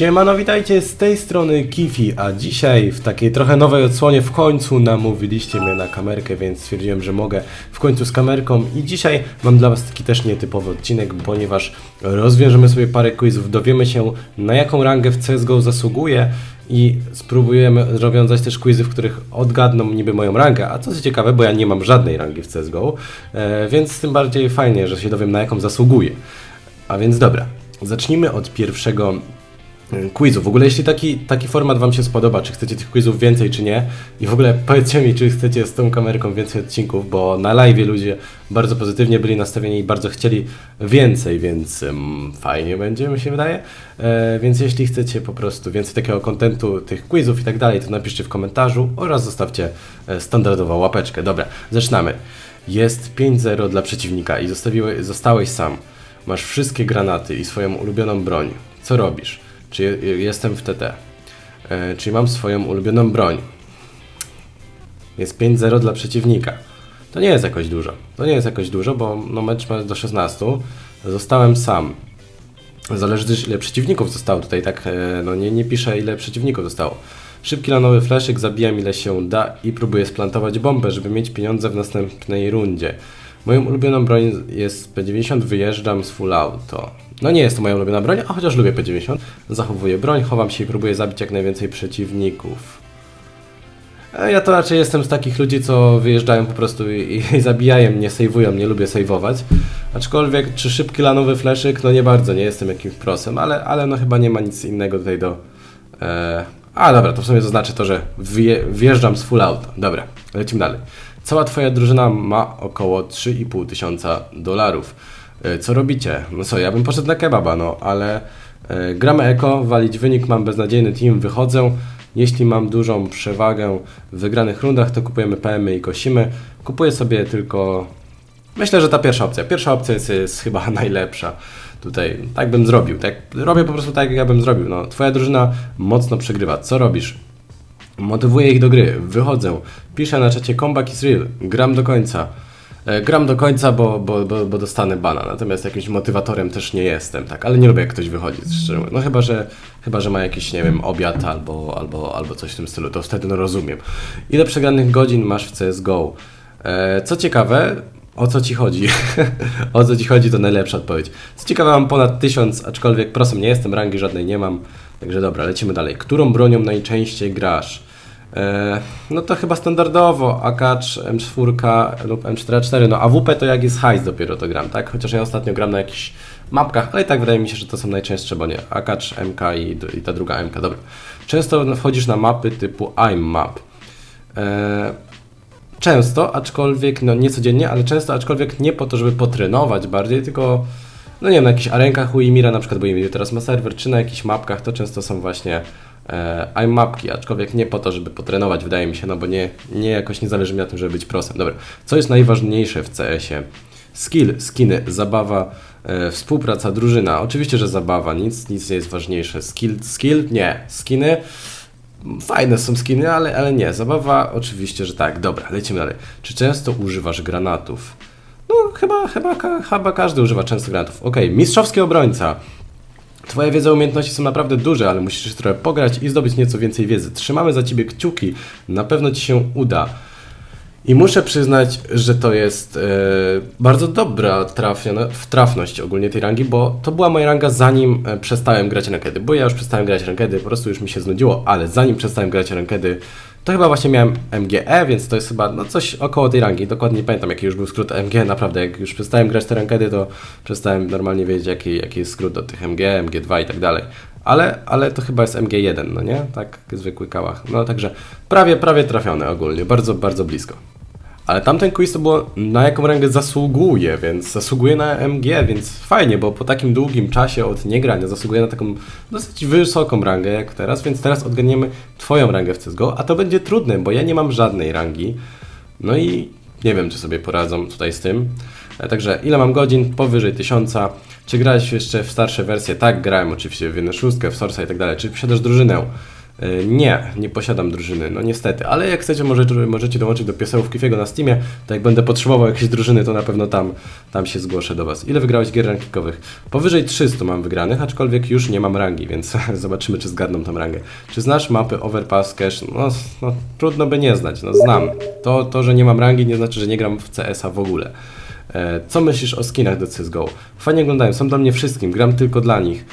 Siemano, witajcie z tej strony Kifi, a dzisiaj w takiej trochę nowej odsłonie w końcu namówiliście mnie na kamerkę, więc stwierdziłem, że mogę w końcu z kamerką i dzisiaj mam dla Was taki też nietypowy odcinek, ponieważ rozwiążemy sobie parę quizów, dowiemy się na jaką rangę w CSGO zasługuje i spróbujemy rozwiązać też quizy, w których odgadną niby moją rangę, a co jest ciekawe, bo ja nie mam żadnej rangi w CSGO, e, więc tym bardziej fajnie, że się dowiem na jaką zasługuję. A więc dobra, zacznijmy od pierwszego mm, quizu. W ogóle jeśli taki, taki format Wam się spodoba, czy chcecie tych quizów więcej, czy nie i w ogóle powiedzcie mi, czy chcecie z tą kamerką więcej odcinków, bo na live ludzie bardzo pozytywnie byli nastawieni i bardzo chcieli więcej, więc ym, fajnie będzie, mi się wydaje. E, więc jeśli chcecie po prostu więcej takiego kontentu, tych quizów i tak dalej, to napiszcie w komentarzu oraz zostawcie e, standardową łapeczkę. Dobra, zaczynamy. Jest 5-0 dla przeciwnika i zostawiłeś, zostałeś sam. Masz wszystkie granaty i swoją ulubioną broń. Co robisz? Czy je, jestem w TT? E, czyli mam swoją ulubioną broń. Jest 5-0 dla przeciwnika. To nie jest jakoś dużo. To nie jest jakoś dużo, bo no mecz ma do 16. Zostałem sam. Zależy też ile przeciwników zostało tutaj, tak e, no nie, nie piszę ile przeciwników zostało. Szybki lanowy fleszyk, zabijam ile się da i próbuję splantować bombę, żeby mieć pieniądze w następnej rundzie. Moją ulubioną broń jest P90, wyjeżdżam z full auto. No nie jest to moja ulubiona broń, a chociaż lubię P90. Zachowuję broń, chowam się i próbuję zabić jak najwięcej przeciwników. E, Ja to raczej jestem z takich ludzi, co wyjeżdżają po prostu i, i zabijają, nie sejwują, nie lubię sejwować. Aczkolwiek, czy szybki lanowy fleszyk, no nie bardzo, nie jestem jakimś prosem, ale, ale no chyba nie ma nic innego tutaj do... E... A dobra, to w sumie zaznaczę to, że wje, wjeżdżam z full auto. Dobra, lecimy dalej. Cała twoja drużyna ma około 3,5 tysiąca dolarów. E, Co robicie? No co, ja bym poszedł na kebaba, no, ale e, gramy eko, walić wynik, mam beznadziejny team, wychodzę. Jeśli mam dużą przewagę w wygranych rundach, to kupujemy PM i kosimy. Kupuję sobie tylko Myślę, że ta pierwsza opcja. Pierwsza opcja jest, jest chyba najlepsza. Tutaj tak bym zrobił. Tak, robię po prostu tak, jak ja bym zrobił. No, twoja drużyna mocno przegrywa. Co robisz? Motywuję ich do gry. Wychodzę. Piszę na czacie comeback is real. Gram do końca. E, gram do końca, bo, bo, bo, bo dostanę bana. Natomiast jakimś motywatorem też nie jestem, tak. Ale nie lubię, jak ktoś wychodzi, mówiąc. No chyba, że chyba, że ma jakiś, nie wiem, obiad albo, albo, albo coś w tym stylu. To wtedy no rozumiem. Ile przegranych godzin masz w CSGO? E, co ciekawe, o co ci chodzi? o co ci chodzi, to najlepsza odpowiedź. Co ciekawe, mam ponad 1000, aczkolwiek prosem nie jestem, rangi żadnej nie mam. Także dobra, lecimy dalej. Którą bronią najczęściej grasz? E, no to chyba standardowo Akacz, M4 lub M4A4. No AWP to jak jest hajs dopiero to gram, tak? Chociaż ja ostatnio gram na jakichś mapkach, ale i tak wydaje mi się, że to są najczęstsze, bo nie. Akacz, MK i, i ta druga MK, dobra. Często wchodzisz na mapy typu I'm Map. E, Często, aczkolwiek, no nie codziennie, ale często, aczkolwiek nie po to, żeby potrenować bardziej, tylko no nie wiem, na jakichś arenkach u Imira, na przykład, bo Imir teraz ma serwer, czy na jakichś mapkach, to często są właśnie e, mapki, aczkolwiek nie po to, żeby potrenować, wydaje mi się, no bo nie, nie jakoś nie zależy mi na tym, żeby być prosem. Dobra, co jest najważniejsze w CS-ie? Skill, skiny, zabawa, e, współpraca, drużyna. Oczywiście, że zabawa, nic, nic nie jest ważniejsze. Skill, skill, nie. Skiny, Fajne są skiny, ale, ale nie. Zabawa oczywiście, że tak. Dobra, lecimy dalej. Czy często używasz granatów? No, chyba, chyba, chyba każdy używa często granatów. Okej, mistrzowski obrońca. Twoje wiedza i umiejętności są naprawdę duże, ale musisz trochę pograć i zdobyć nieco więcej wiedzy. Trzymamy za ciebie kciuki. Na pewno ci się uda. I muszę przyznać, że to jest e, bardzo dobra trafiona, trafność ogólnie tej rangi, bo to była moja ranga zanim e, przestałem grać rankedy, bo ja już przestałem grać rankedy, po prostu już mi się znudziło, ale zanim przestałem grać rankedy, to chyba właśnie miałem MGE, więc to jest chyba no coś około tej rangi, dokładnie nie pamiętam jaki już był skrót MG, naprawdę jak już przestałem grać te rankedy, to przestałem normalnie wiedzieć jaki, jaki jest skrót do tych MG, MG2 i tak dalej. Ale, ale to chyba jest MG1, no nie? Tak, zwykły kałach. No także prawie, prawie trafione ogólnie, bardzo, bardzo blisko. Ale tamten quiz to było na jaką rangę zasługuje, więc zasługuje na MG, więc fajnie, bo po takim długim czasie od niegrania zasługuje na taką dosyć wysoką rangę jak teraz, więc teraz odgadniemy Twoją rangę w CSGO, a to będzie trudne, bo ja nie mam żadnej rangi. No i nie wiem, czy sobie poradzą tutaj z tym. E, Także ile mam godzin? Powyżej 1000. Czy grałeś jeszcze w starsze wersje? Tak, grałem oczywiście w 1.6, w Source'a i tak dalej. Czy posiadasz drużynę? E, Nie, nie posiadam drużyny, no niestety, ale jak chcecie możecie, możecie dołączyć do piesełów Kifiego na Steamie, to jak będę potrzebował jakiejś drużyny, to na pewno tam, tam się zgłoszę do Was. Ile wygrałeś gier rankingowych? Powyżej 300 mam wygranych, aczkolwiek już nie mam rangi, więc zobaczymy czy zgadną tą rangę. Czy znasz mapy Overpass Cash? No, no trudno by nie znać, no znam. To, to, że nie mam rangi nie znaczy, że nie gram w CS-a w ogóle. E, Co myślisz o skinach do CSGO? Fajnie oglądają, są dla mnie wszystkim, gram tylko dla nich.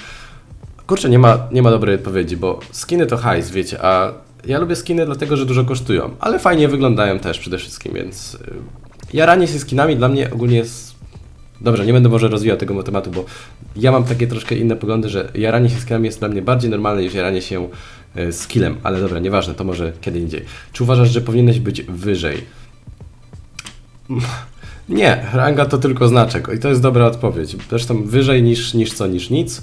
Kurczę, nie ma, nie ma dobrej odpowiedzi, bo skiny to hajs, wiecie, a ja lubię skiny dlatego, że dużo kosztują, ale fajnie wyglądają też przede wszystkim, więc y, jaranie się skinami dla mnie ogólnie jest... Dobrze, nie będę może rozwijał tego tematu, bo ja mam takie troszkę inne poglądy, że jaranie się skinami jest dla mnie bardziej normalne niż jaranie się y, skillem, ale dobra, nieważne, to może kiedy indziej. Czy uważasz, że powinieneś być wyżej? Nie, ranga to tylko znaczek i to jest dobra odpowiedź. Zresztą wyżej niż, niż co, niż nic.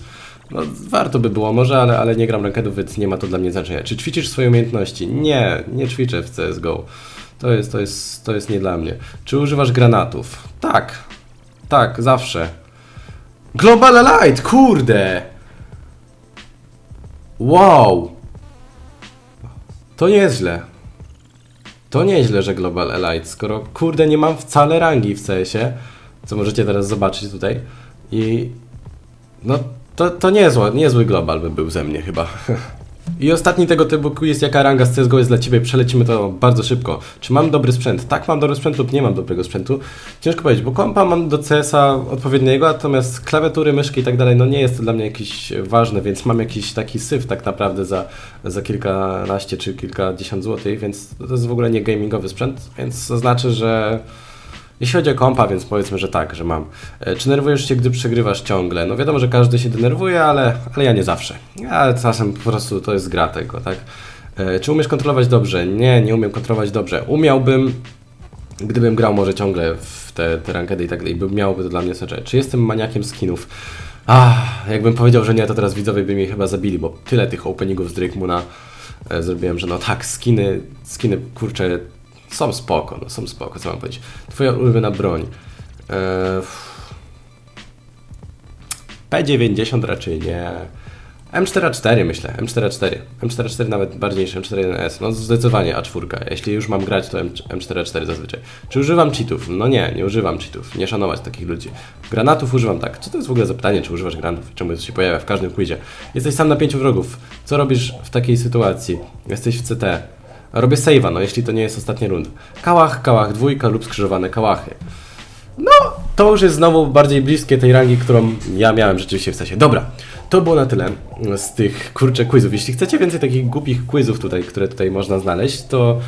No, warto by było może, ale, ale nie gram rankedów, więc nie ma to dla mnie znaczenia. Czy ćwiczysz swoje umiejętności? Nie, nie ćwiczę w CSGO. To jest, to jest, to jest nie dla mnie. Czy używasz granatów? Tak. Tak, zawsze. Global Light, kurde! Wow! To nieźle. To nieźle, że Global Elite, skoro kurde nie mam wcale rangi w CS-ie, co możecie teraz zobaczyć tutaj. I no to, to niezły, niezły global by był ze mnie chyba. I ostatni tego typu quiz, jaka ranga z CSGO jest dla Ciebie, przelecimy to bardzo szybko. Czy mam dobry sprzęt? Tak, mam dobry sprzęt lub nie mam dobrego sprzętu. Ciężko powiedzieć, bo kompa mam do CS-a odpowiedniego, natomiast klawiatury, myszki i tak dalej, no nie jest to dla mnie jakieś ważne, więc mam jakiś taki syf tak naprawdę za, za kilkanaście czy kilkadziesiąt złotych, więc to jest w ogóle nie gamingowy sprzęt, więc zaznaczę, że jeśli chodzi o kompa, więc powiedzmy, że tak, że mam. E, Czy nerwujesz się, gdy przegrywasz ciągle? No wiadomo, że każdy się denerwuje, ale, ale ja nie zawsze. Ja czasem po prostu to jest gra tego, tak? E, Czy umiesz kontrolować dobrze? Nie, nie umiem kontrolować dobrze. Umiałbym, gdybym grał może ciągle w te, te rankedy i tak dalej, by miałoby to dla mnie znaczenie. Czy jestem maniakiem skinów? Ah, jakbym powiedział, że nie, to teraz widzowie by mnie chyba zabili, bo tyle tych openingów z Drake Moona e, zrobiłem, że no tak, skiny, skiny, kurczę, są spoko, no są spoko, co mam powiedzieć. Twoja ulubiona broń. Eee, P90 raczej nie. M44 myślę, M44. M44 nawet bardziej niż M41S. No zdecydowanie A4. Jeśli już mam grać, to M- M44 zazwyczaj. Czy używam cheatów? No nie, nie używam cheatów. Nie szanować takich ludzi. Granatów używam tak. Czy to jest w ogóle zapytanie, czy używasz granatów? Czemu to się pojawia w każdym quizie? Jesteś sam na pięciu wrogów. Co robisz w takiej sytuacji? Jesteś w CT. Robię save'a, no jeśli to nie jest ostatnia runda. Kałach, kałach, dwójka lub skrzyżowane kałachy. No, to już jest znowu bardziej bliskie tej rangi, którą ja miałem rzeczywiście w sensie. Dobra, to było na tyle z tych kurczę quizów. Jeśli chcecie więcej takich głupich quizów tutaj, które tutaj można znaleźć, to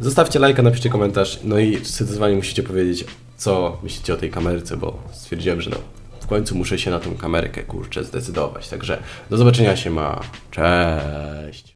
zostawcie lajka, napiszcie komentarz, no i zdecydowanie musicie powiedzieć, co myślicie o tej kamerce, bo stwierdziłem, że no, w końcu muszę się na tą kamerkę, kurczę, zdecydować. Także do zobaczenia się ma. Cześć!